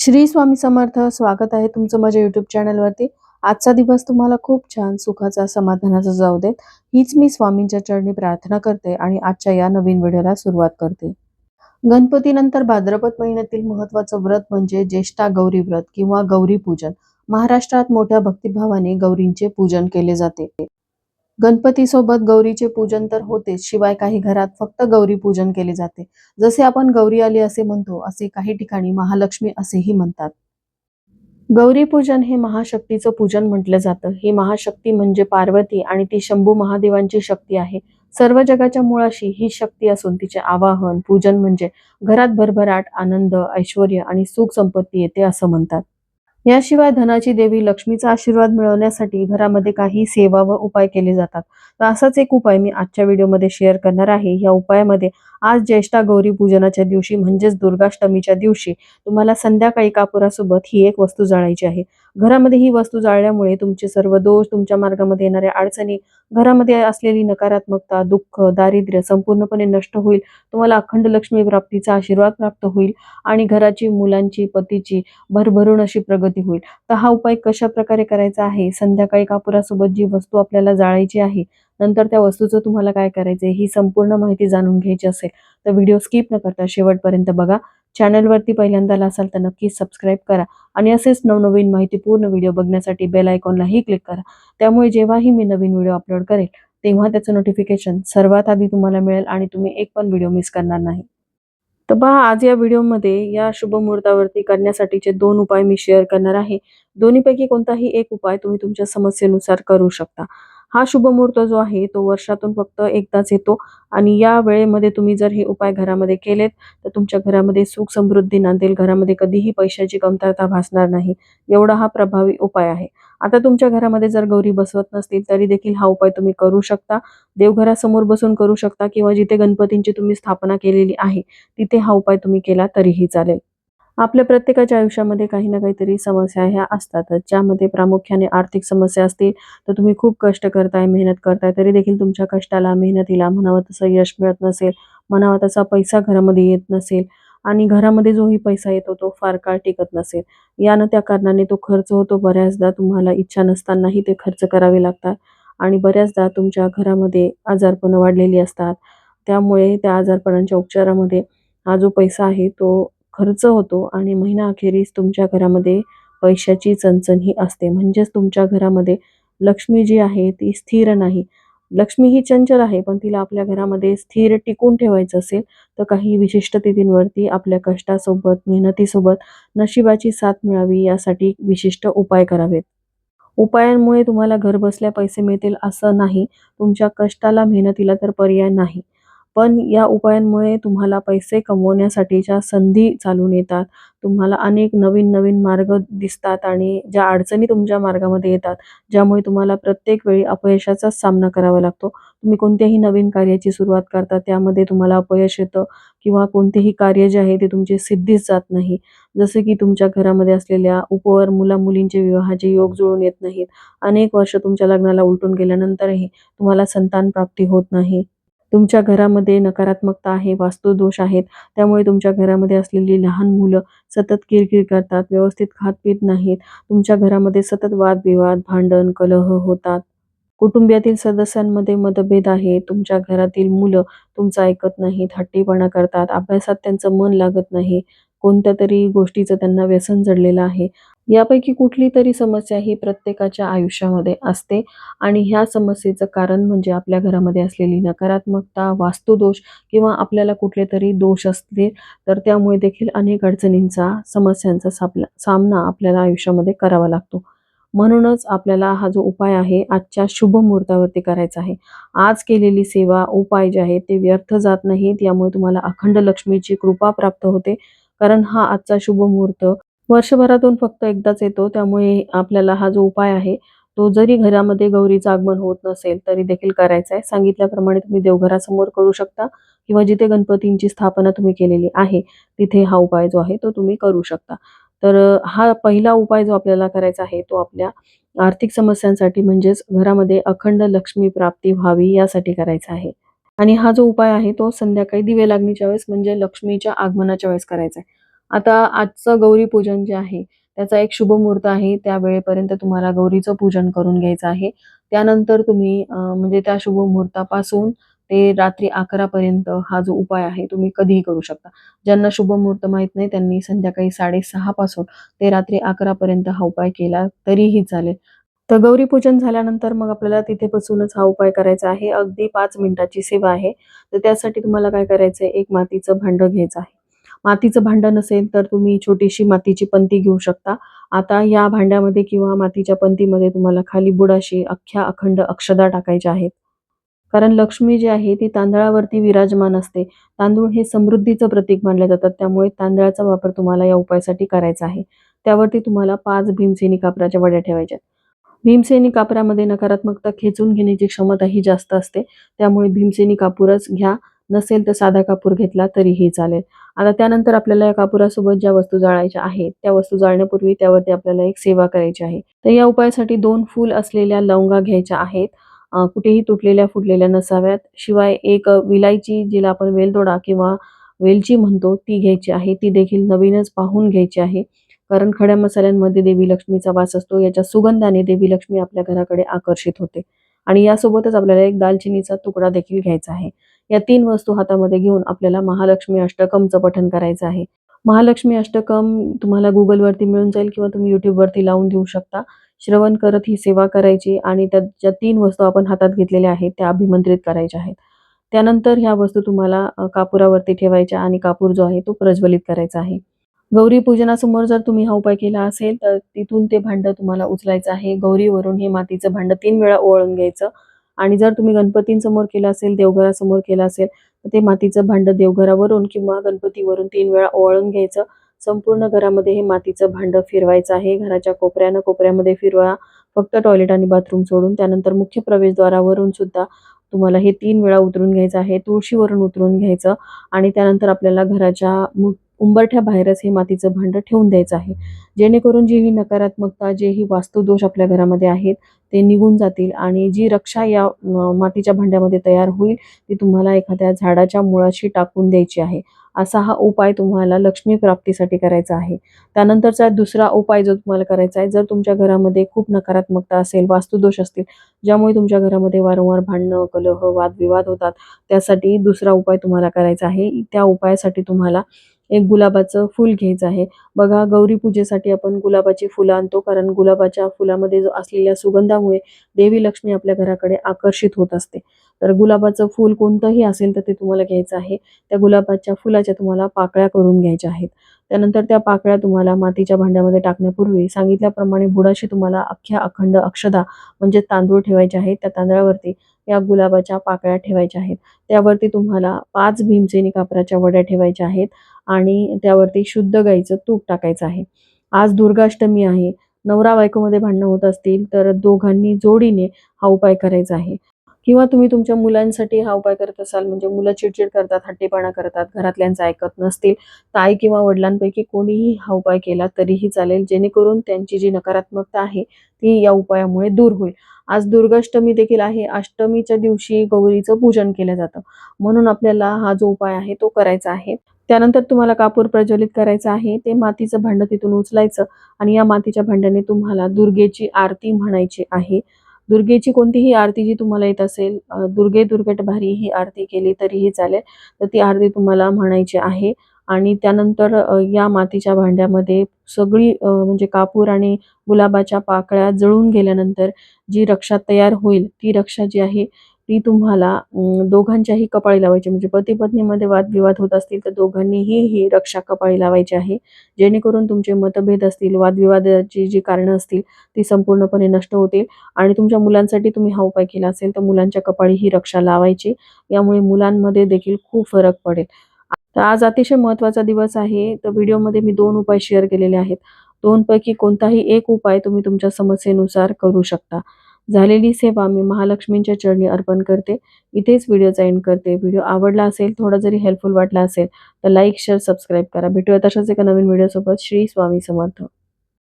श्री स्वामी समर्थ स्वागत आहे तुमचं माझ्या युट्यूब चॅनलवरती आजचा दिवस तुम्हाला खूप छान सुखाचा समाधानाचा जाऊ देत. हीच मी स्वामींच्या चरणी प्रार्थना करते आणि आजच्या या नवीन व्हिडिओला सुरुवात करते. गणपतीनंतर भाद्रपद महिन्यातील महत्वाचं व्रत म्हणजे ज्येष्ठा गौरी व्रत किंवा गौरी पूजन. महाराष्ट्रात मोठ्या भक्तिभावाने गौरींचे पूजन केले जाते. गणपतीसोबत गौरीचे पूजन तर होतेच शिवाय काही घरात फक्त गौरी पूजन केले जाते. जसे आपण गौरी आली असे म्हणतो असे काही ठिकाणी महालक्ष्मी असेही म्हणतात. गौरी पूजन हे महाशक्तीचं पूजन म्हटलं जातं. ही महाशक्ती म्हणजे पार्वती आणि ती शंभू महादेवांची शक्ती आहे. सर्व जगाच्या मुळाशी ही शक्ती असून तिचे आवाहन पूजन म्हणजे घरात भरभराट आनंद ऐश्वर आणि सुख संपत्ती येते असं म्हणतात. याशिवाय धनाची देवी लक्ष्मीचा आशीर्वाद मिळवण्यासाठी घरामध्ये काही सेवा व उपाय केले जातात. तर असाच एक उपाय मी आजच्या व्हिडिओमध्ये शेअर करणार आहे. या उपायामध्ये आज ज्येष्ठा गौरी पूजनाच्या दिवशी म्हणजेच दुर्गाष्टमीच्या दिवशी तुम्हाला संध्याकाळी कापुरासोबत ही एक वस्तू जाळायची आहे. घरामध्ये ही वस्तू जाळल्यामुळे तुमचे सर्व दोष तुमच्या मार्गामध्ये येणाऱ्या अडचणी घरामध्ये असलेली नकारात्मकता दुःख दारिद्र्य संपूर्णपणे नष्ट होईल. तुम्हाला अखंड लक्ष्मी प्राप्तीचा आशीर्वाद प्राप्त होईल आणि घराची मुलांची पतीची भरभरून अशी प्रगती होईल. तर हा उपाय कशा प्रकारे करायचा आहे? संध्याकाळी कापुरासोबत जी वस्तू आपल्याला जाळायची आहे नंतर त्या वस्तूचं तुम्हाला काय करायचं ही संपूर्ण माहिती जाणून घ्यायची असेल तर व्हिडिओ स्किप न करता शेवटपर्यंत बघा. चॅनलवरती पहिल्यांदा असाल तर नक्कीच सबस्क्राईब करा आणि असेच नवनवीन माहितीपूर्ण व्हिडिओ बघण्यासाठी बेल आयकॉनलाही क्लिक करा. त्यामुळे जेव्हाही मी नवीन व्हिडिओ अपलोड करेल तेव्हा त्याचं नोटिफिकेशन सर्वात आधी तुम्हाला मिळेल आणि तुम्ही एक पण व्हिडिओ मिस करणार नाही. तर पहा आज या व्हिडिओमध्ये या शुभ मुहूर्तावरती करण्यासाठीचे दोन उपाय मी शेअर करणार आहे. दोन्हीपैकी कोणताही एक उपाय तुम्ही तुमच्या समस्येनुसार करू शकता. हा शुभ मुहूर्त जो आहे तो वर्षातून फक्त एकदाच येतो. आणि या वेळेमध्ये तुम्ही जर हे उपाय घरामध्ये केलेत तर तुमच्या घरामध्ये सुख समृद्धी नांदेल. घरामध्ये कधीही पैशाची कमतरता भासणार नाही. एवढा हा प्रभावी उपाय आहे. आता तुमच्या घरामध्ये जर गौरी बसवत नसतील तरी देखील हा उपाय तुम्ही करू शकता. देवघरासमोर बसून करू शकता किंवा जिथे गणपतींची तुम्ही स्थापना केलेली आहे तिथे हा उपाय तुम्ही केला तरीही चालेल. आपल्या प्रत्येकाच्या आयुष्यामध्ये काही ना काहीतरी समस्या ह्या असतातच. ज्यामध्ये प्रामुख्याने आर्थिक समस्या असतील तर तुम्ही खूप कष्ट करताय मेहनत करताय तरी देखील तुमच्या कष्टाला मेहनतीला म्हणावं तसं यश मिळत नसेल म्हणावा तसा पैसा घरामध्ये येत नसेल आणि घरामध्ये जोही पैसा येतो तो फार काळ टिकत नसेल. यानं त्या कारणाने तो खर्च होतो बऱ्याचदा तुम्हाला इच्छा नसतानाही ते खर्च करावे लागतात आणि बऱ्याचदा तुमच्या घरामध्ये आजारपणं वाढलेली असतात. त्यामुळे त्या आजारपणांच्या उपचारामध्ये हा जो पैसा आहे तो खर्च होतो आणि महिना अखेरीस तुमच्या घरामध्ये पैशाची चणचण असते. म्हणजेच तुमच्या घरामध्ये लक्ष्मी जी आहे ती स्थिर नाही. लक्ष्मी ही चंचल आहे पण तिला आपल्या घरामध्ये स्थिर टिकून ठेवायचं असेल तर काही विशिष्ट तिथींवरती आपल्या कष्टासोबत मेहनतीसोबत नशिबाची साथ मिळावी यासाठी विशिष्ट उपाय करावेत. उपायांमुळे तुम्हाला घर बसल्या पैसे मिळतील असं नाही. तुमच्या कष्टाला मेहनतीला तर पर्याय नाही. पण या उपायांमुळे तुम्हाला पैसे कमवण्यासाठीच्या संधी चालून येतात. तुम्हाला अनेक नवीन नवीन मार्ग दिसतात आणि ज्या अडचणी तुमच्या मार्गामध्ये येतात ज्यामुळे तुम्हाला प्रत्येक वेळी अपयशाचाच सामना करावा लागतो. तुम्ही कोणत्याही नवीन कार्याची सुरुवात करता त्यामध्ये तुम्हाला अपयश येतं किंवा कोणतेही कार्य जे आहे ते तुमचे सिद्धीच जात नाही. जसे की तुमच्या घरामध्ये असलेल्या उपवर मुला मुलींचे विवाहाचे योग जुळून येत नाहीत. अनेक वर्ष तुमच्या लग्नाला उलटून गेल्यानंतरही तुम्हाला संतान प्राप्ती होत नाही. तुमच्या घरामध्ये नकारात्मकता आहे वास्तुदोष आहेत त्यामुळे तुमच्या घरामध्ये असलेली लहान मुलं सतत किरकिर करतात व्यवस्थित खात पीत नाहीत तुमच्या घरामध्ये सतत वादविवाद भांडण कलह होतात. कुटुंबियातील सदस्यांमध्ये मतभेद आहे तुमच्या घरातील मुलं तुमचं ऐकत नाहीत हट्टीपणा करतात अभ्यासात त्यांचं मन लागत नाही कोणत्या तरी गोष्टीचं त्यांना व्यसन जडलेलं आहे. यापैकी कुठली तरी समस्या ही प्रत्येकाच्या आयुष्यामध्ये असते आणि ह्या समस्येचं कारण म्हणजे आपल्या घरामध्ये असलेली नकारात्मकता वास्तुदोष किंवा आपल्याला कुठले तरी दोष असतील तर त्यामुळे देखील अनेक अडचणींचा समस्यांचा सापला सामना आपल्याला आयुष्यामध्ये करावा लागतो. म्हणूनच आपल्याला हा जो उपाय आहे आजच्या शुभ मुहूर्तावरती करायचा आहे. आज केलेली सेवा उपाय जे आहे ते व्यर्थ जात नाहीत यामुळे तुम्हाला अखंड लक्ष्मीची कृपा प्राप्त होते. कारण हा आजचा शुभ मुहूर्त. वर्षभरातून फक्त एकदाच येतो त्यामुळे आपल्याला हा जो उपाय आहे तो जरी घरामध्ये गौरीचं आगमन होत नसेल तरी देखील करायचा आहे. सांगितल्याप्रमाणे तुम्ही देवघरासमोर करू शकता किंवा जिथे गणपतींची स्थापना तुम्ही केलेली आहे तिथे हा उपाय जो आहे तो तुम्ही करू शकता. तर हा पहिला उपाय जो आपल्याला करायचा आहे तो आपल्या आर्थिक समस्यांसाठी म्हणजेच घरामध्ये अखंड लक्ष्मी प्राप्ती व्हावी यासाठी करायचा आहे. आणि हा जो उपाय आहे तो संध्याकाळी दिवे लागणीच्या वेळेस म्हणजे लक्ष्मीच्या आगमनाच्या वेळेस करायचा आहे आता आजचं गौरी पूजन जे आहे त्याचा एक शुभ मुहूर्त आहे त्या वेळेपर्यंत तुम्हाला गौरीचं पूजन करून घ्यायचं आहे. त्यानंतर तुम्ही म्हणजे त्या शुभ मुहूर्तापासून ते रात्री अकरा पर्यंत हा जो उपाय आहे तुम्ही कधीही करू शकता. ज्यांना शुभ मुहूर्त माहीत नाही त्यांनी संध्याकाळी साडेसहा पासून ते रात्री अकरा पर्यंत हा उपाय केला तरीही चालेल. तर गौरी पूजन झाल्यानंतर मग आपल्याला तिथे बसूनच हा उपाय करायचा आहे. अगदी पाच मिनिटाची सेवा आहे. तर त्यासाठी तुम्हाला काय करायचंय? एक मातीचं भांड घ्यायचं आहे. मातीचं भांड नसेल तर तुम्ही छोटीशी मातीची पंती घेऊ शकता. आता या भांड्यामध्ये किंवा मातीच्या पंतीमध्ये तुम्हाला खाली बुडाशी अख्ख्या अखंड अक्षदा टाकायच्या आहेत. कारण लक्ष्मी जी आहे ती तांदळावरती विराजमान असते. तांदूळ हे समृद्धीचं प्रतीक मानले जातात. त्यामुळे तांदळाचा वापर तुम्हाला या उपायासाठी करायचा आहे. त्यावरती तुम्हाला पाच भीमसेनी कापराच्या वड्या ठेवायच्या भीमसेनी कापरामध्ये नकारात्मकता खेचून घेण्याची क्षमता ही जास्त असते त्यामुळे भीमसेनी कापूरच घ्या नसेल तर साधा कापूर घेतला तरीही चालेल. आता त्यानंतर आपल्याला या कापुरासोबत ज्या वस्तू जाळायच्या आहेत त्या वस्तू जाळण्यापूर्वी त्यावरती आपल्याला एक सेवा करायची आहे. तर या उपायासाठी दोन फूल असलेल्या लवंगा घ्यायच्या आहेत. कुठेही तुटलेल्या फुटलेल्या नसाव्यात. शिवाय एक विलायची जिला आपण वेलदोडा किंवा वेलची म्हणतो ती घ्यायची आहे. ती देखील नवीनच पाहून घ्यायची आहे. कारण खड्या मसाल्यांमध्ये देवी लक्ष्मीचा वास असतो याच्या सुगंधाने देवी लक्ष्मी आपल्या घराकडे आकर्षित होते. आणि यासोबतच आपल्याला एक दालचिनीचा तुकडा देखील घ्यायचा आहे. या तीन वस्तू हातामध्ये घेऊन आपल्याला महालक्ष्मी अष्टकमचं पठन करायचं आहे. महालक्ष्मी अष्टकम तुम्हाला गुगलवरती मिळून जाईल किंवा तुम्ही युट्यूबवरती लावून देऊ शकता. श्रवण करत ही सेवा करायची आणि त्या ज्या तीन वस्तू आपण हातात घेतलेल्या आहेत त्या अभिमंत्रित करायच्या आहेत. त्यानंतर ह्या वस्तू तुम्हाला कापुरावरती ठेवायच्या आणि कापूर जो आहे तो प्रज्वलित करायचा आहे. गौरी पूजनासमोर जर तुम्ही हा उपाय केला असेल तर तिथून ते भांड तुम्हाला उचलायचं आहे. गौरीवरून हे मातीचं भांड तीन वेळा ओळून घ्यायचं. आणि जर तुम्ही गणपतींसमोर केलं असेल देवघरासमोर केलं असेल तर ते मातीचं भांड देवघरावरून किंवा गणपतीवरून तीन वेळा ओळून घ्यायचं. संपूर्ण घरामध्ये हे मातीचं भांड फिरवायचं आहे. घराच्या कोपऱ्यानं कोपऱ्यामध्ये फिरवा. फक्त टॉयलेट आणि बाथरूम सोडून. त्यानंतर मुख्य प्रवेशद्वारावरून सुद्धा तुम्हाला हे तीन वेळा उतरून घ्यायचं आहे. तुळशीवरून उतरून घ्यायचं. आणि त्यानंतर आपल्याला घराच्या उंबरठ्या उंबरठ्याबाहेरच हे मातीचं भांडं ठेवून द्यायचं आहे. जेणेकरून जी ही नकारात्मकता जे ही वास्तुदोष आपल्या घरामध्ये आहेत ते निघून जातील आणि जी रक्षा या मातीच्या भांड्यामध्ये तयार होईल ती तुम्हाला एखाद्या झाडाच्या मुळाशी टाकून द्यायची आहे. असा हा उपाय तुम्हाला लक्ष्मी प्राप्तीसाठी करायचा आहे. त्यानंतरचा दुसरा उपाय जो तुम्हाला करायचा आहे जर तुमच्या घरामध्ये खूप नकारात्मकता असेल वास्तुदोष असतील ज्यामुळे तुमच्या घरामध्ये वारंवार भांडणं कलह वादविवाद होतात त्यासाठी दुसरा उपाय तुम्हाला करायचा आहे. त्या उपायासाठी तुम्हाला एक गुलाबाचं फूल घ्यायचं आहे. बघा गौरी पूजेसाठी आपण गुलाबाची फुलं आणतो कारण गुलाबाच्या फुलामध्ये जो असलेल्या सुगंधामुळे देवी लक्ष्मी आपल्या घराकडे आकर्षित होत असते. तर गुलाबाचं फूल कोणतंही असेल तर ते तुम्हाला घ्यायचं आहे. त्या गुलाबाच्या फुलाच्या तुम्हाला पाकळ्या करून घ्यायच्या आहेत. त्यानंतर त्या पाकळ्या तुम्हाला मातीच्या भांड्यामध्ये टाकण्यापूर्वी सांगितल्याप्रमाणे बुडाशी तुम्हाला अख्ख्या अखंड अक्षदा म्हणजे तांदूळ ठेवायचे आहेत. त्या तांदळावरती या गुलाबाच्या पाकळ्या ठेवायच्या आहेत. त्यावरती तुम्हाला पाच भीमसेनी कापराच्या वड्या ठेवायच्या आहेत आणि त्यावरती शुद्ध गाईचं तूप टाकायचं आहे. आज दुर्गाष्टमी आहे. नवरा बायकोमध्ये भांडणं होत असतील तर दोघांनी जोडीने हा उपाय करायचा आहे. किंवा तुम्ही तुमच्या मुलांसाठी हा उपाय करत असाल म्हणजे मुलं चिडचिड करतात हट्टीपणा करतात घरातल्यांचं ऐकत नसतील ताई किंवा वडिलांपैकी कोणीही हा उपाय केला तरीही चालेल जेणेकरून त्यांची जी नकारात्मकता आहे ती या उपायामुळे दूर होईल. आज दुर्गाष्टमी देखील आहे अष्टमीच्या दिवशी गौरीचं पूजन केलं जातं. म्हणून आपल्याला हा जो उपाय आहे तो करायचा आहे. त्यानंतर तुम्हाला कापूर प्रज्वलित करायचं आहे ते मातीचं भांडं तिथून उचलायचं आणि या मातीच्या भांड्याने तुम्हाला दुर्गेची आरती म्हणायची आहे. दुर्गेची कोणतीही आरती जी तुम्हाला येत असेल दुर्गे दुर्गट भारी ही आरती केली तरीही चालेल. तर ती आरती तुम्हाला म्हणायची आहे. आणि त्यानंतर या मातीच्या भांड्यामध्ये सगळी म्हणजे कापूर आणि गुलाबाच्या पाकळ्या जळून गेल्यानंतर जी रक्षा तयार होईल ती रक्षा जी आहे ती तुम्हाला दोघांच्याही कपाळी लावायची. म्हणजे पती पत्नीमध्ये वादविवाद होत असतील तर दोघांनीही ही रक्षा कपाळी लावायची आहे. जेणेकरून तुमचे मतभेद असतील वादविवादाची जी कारणं असतील ती संपूर्णपणे नष्ट होतील. आणि तुमच्या मुलांसाठी तुम्ही हा उपाय केला असेल तर मुलांच्या कपाळी ही रक्षा लावायची. यामुळे मुलांमध्ये देखील खूप फरक पडेल. तर आज अतिशय महत्त्वाचा दिवस आहे. तर व्हिडिओमध्ये मी दोन उपाय शेअर केलेले आहेत. दोनपैकी कोणताही एक उपाय तुम्ही तुमच्या समस्येनुसार करू शकता. झालेली सेवा मी महालक्ष्मींच्या चरणी अर्पण करते. इथेच व्हिडिओचा एंड करते. व्हिडिओ आवडला असेल थोडा जरी हेल्पफुल वाटला असेल तर लाईक शेअर सबस्क्राईब करा. भेटूया तशाच एका नवीन व्हिडिओसोबत. श्री स्वामी समर्थ.